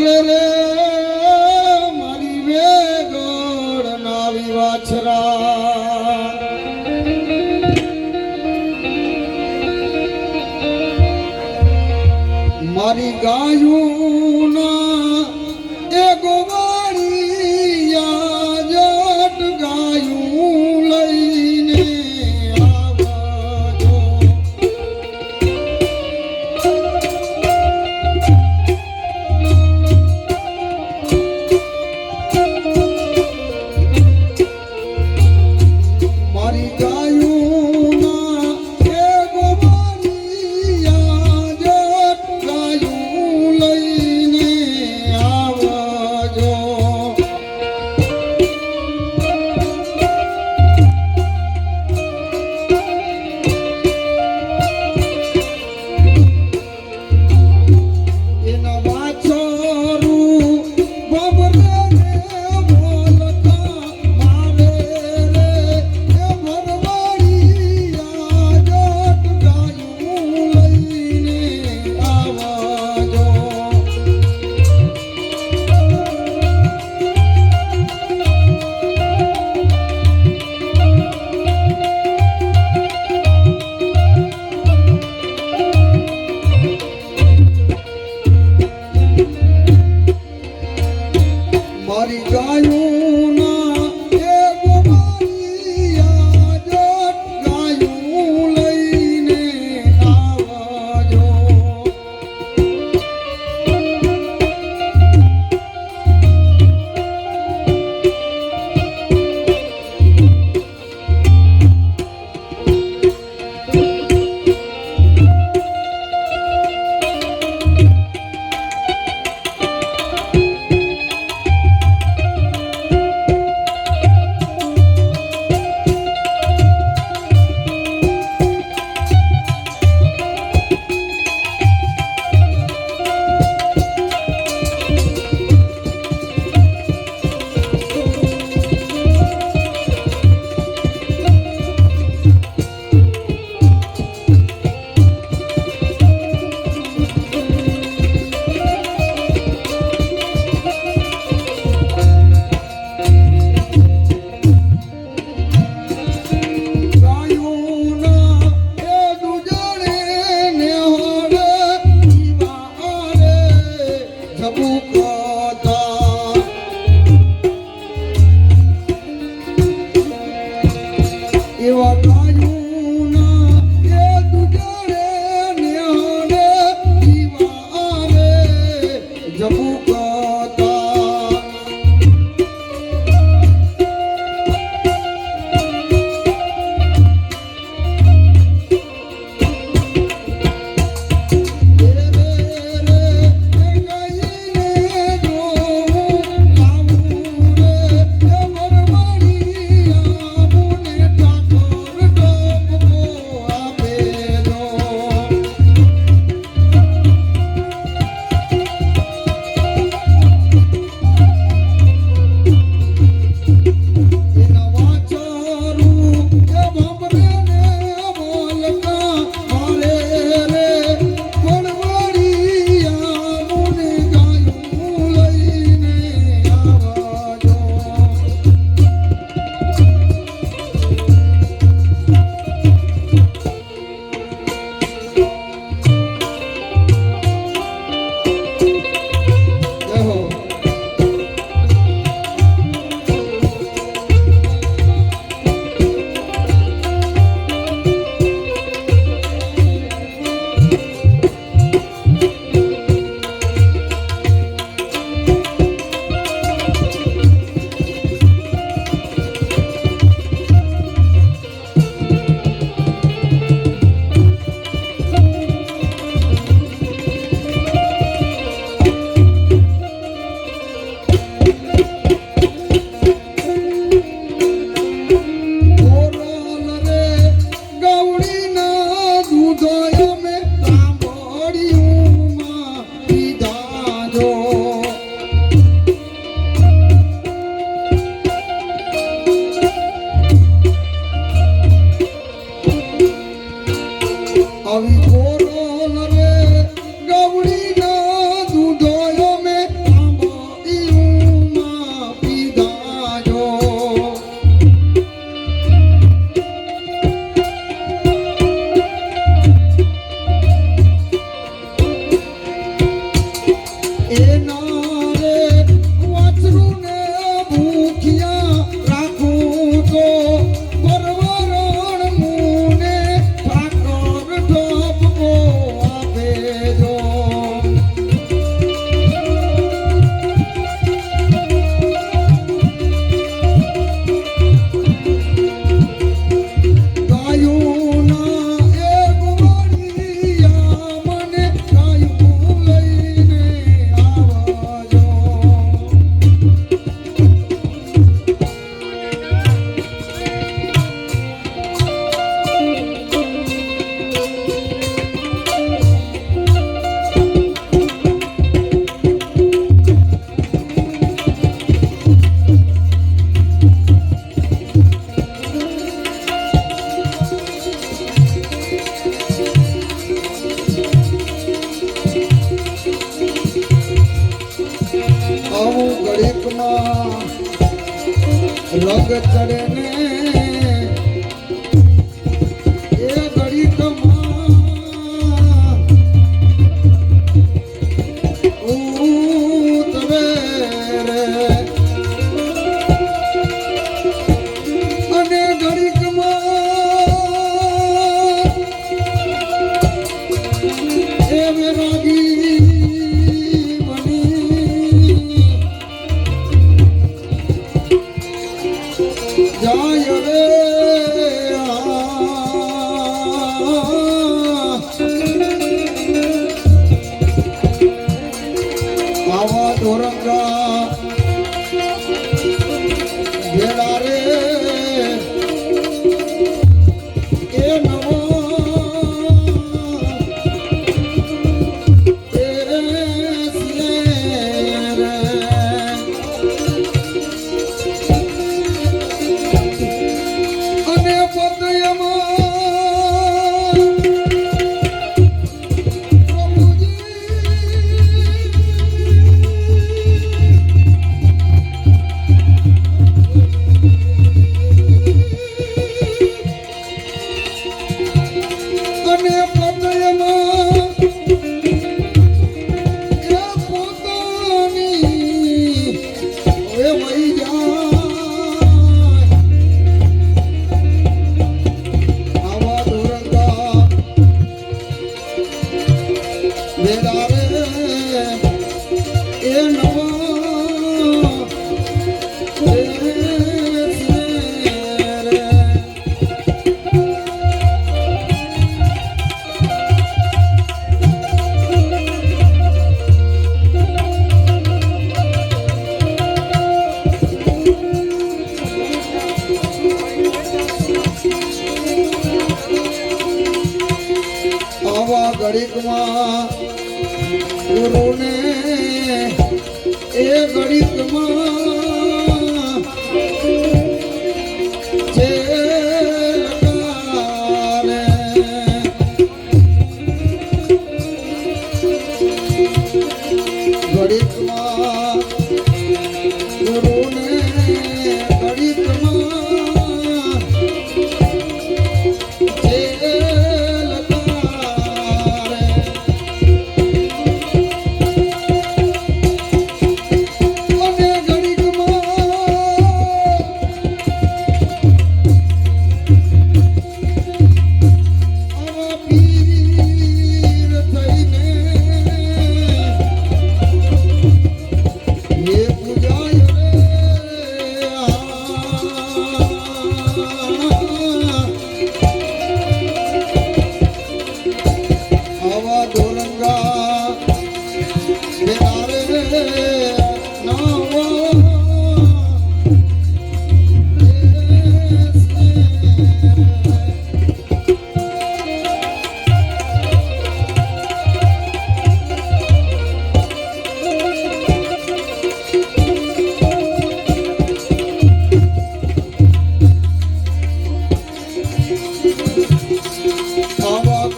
রসুলের મારી poro করে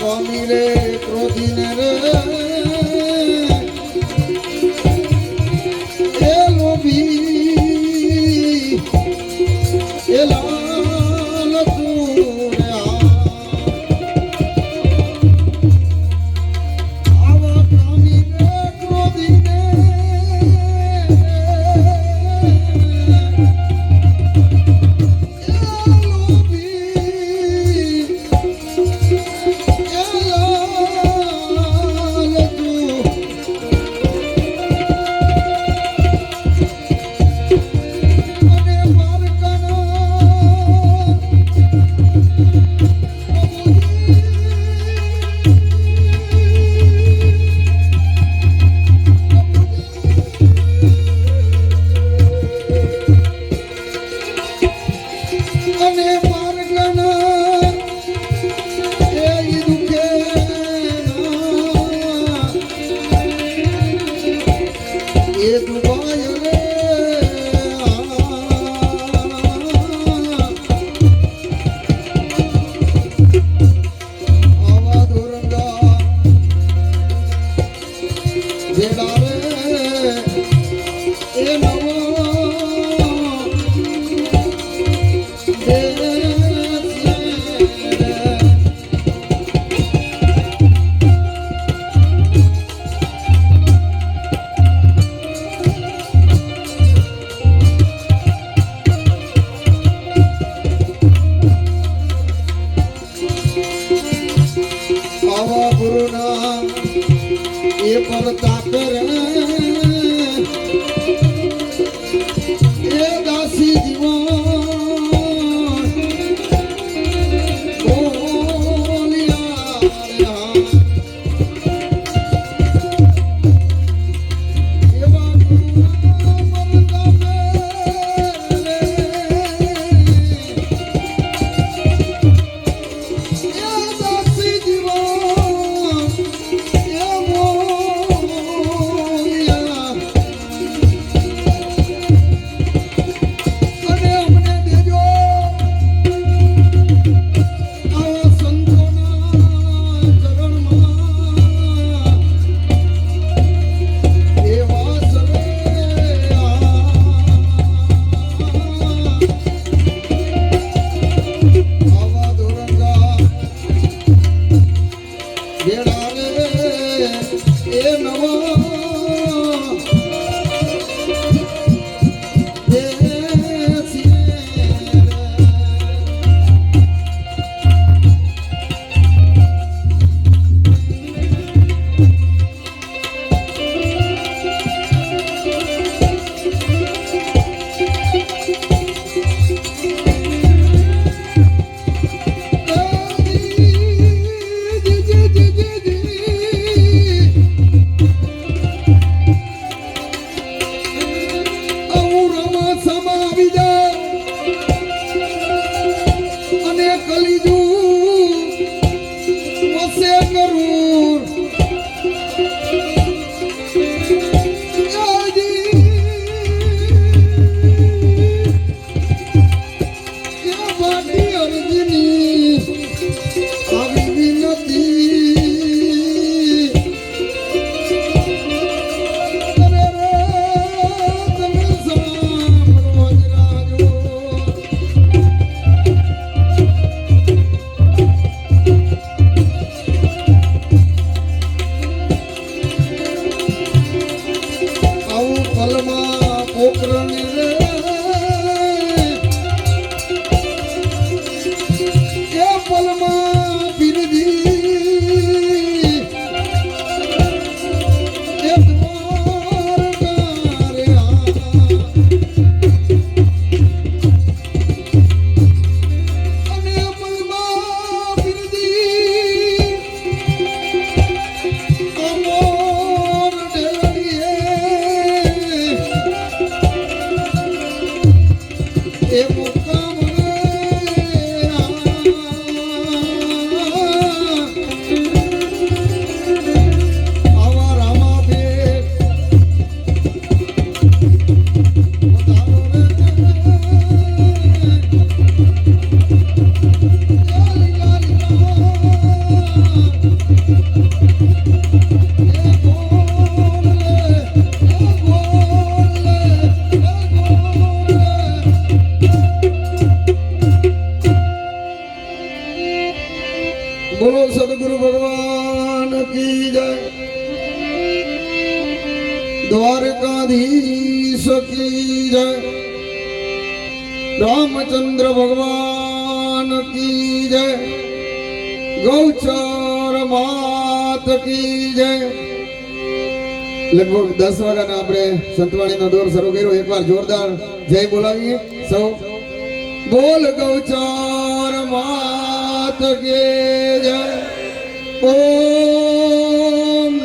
কমিলে প্রদিনের Pará. કી જય લગભગ દસ વાગ્યાના આપણે સંતવાણીનો દોર શરૂ કર્યો. એકવાર જોરદાર જય બોલાવીએ. સૌ બોલ ગૌચર માત કે જય.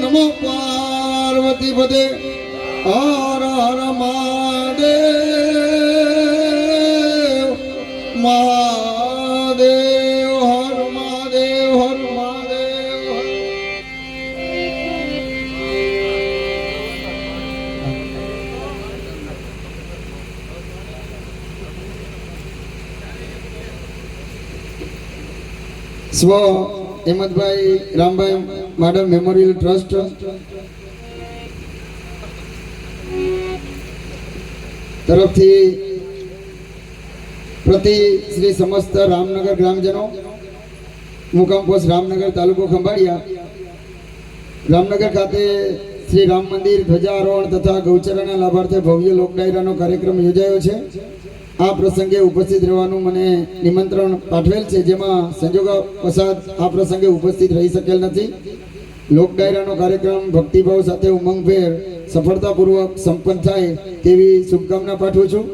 નમો પાર્વતી પદે. હર સ્વ હેમંતભાઈ રામભાઈ માડમ મેમોરિયલ ટ્રસ્ટ તરફથી પ્રતિ શ્રી સમસ્ત રામનગર ગ્રામજનો, મુકામ પોસ્ટ રામનગર તાલુકો ખંભાળિયા, રામનગર ખાતે શ્રી રામ મંદિર ધ્વજારોહણ તથા ગૌચરના લાભાર્થે ભવ્ય લોકડાયરાનો કાર્યક્રમ યોજાયો છે. આ પ્રસંગે ઉપસ્થિત રહેવાનું મને નિમંત્રણ પાઠવેલ છે, જેમાં સંજોગો પ્રસાદ આ પ્રસંગે ઉપસ્થિત રહી શકેલ નથી. લોક ડાયરાનો કાર્યક્રમ ભક્તિભાવ સાથે ઉમંગભેર સફળતાપૂર્વક સંપન્ન થાય તેવી શુભકામના પાઠવું છું.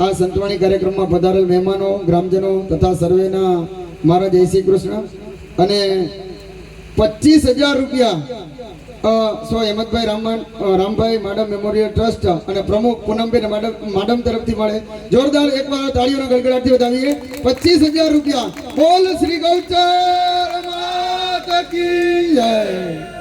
આ સંતવાણી કાર્યક્રમમાં પધારેલ મહેમાનો, ગ્રામજનો તથા સર્વેના મારા જય શ્રી કૃષ્ણ. અને પચીસ હજાર રૂપિયા સો હેમંતભાઈ રામન રામભાઈ માડમ મેમોરિયલ ટ્રસ્ટ અને પ્રમુખ પૂનમબેન માડમ માડમ તરફથી મળે. જોરદાર એકવાર તાળીઓના ગડગડાટથી વધાવીએ. પચીસ હજાર રૂપિયા. બોલ શ્રી ગૌચર માતા કી જય.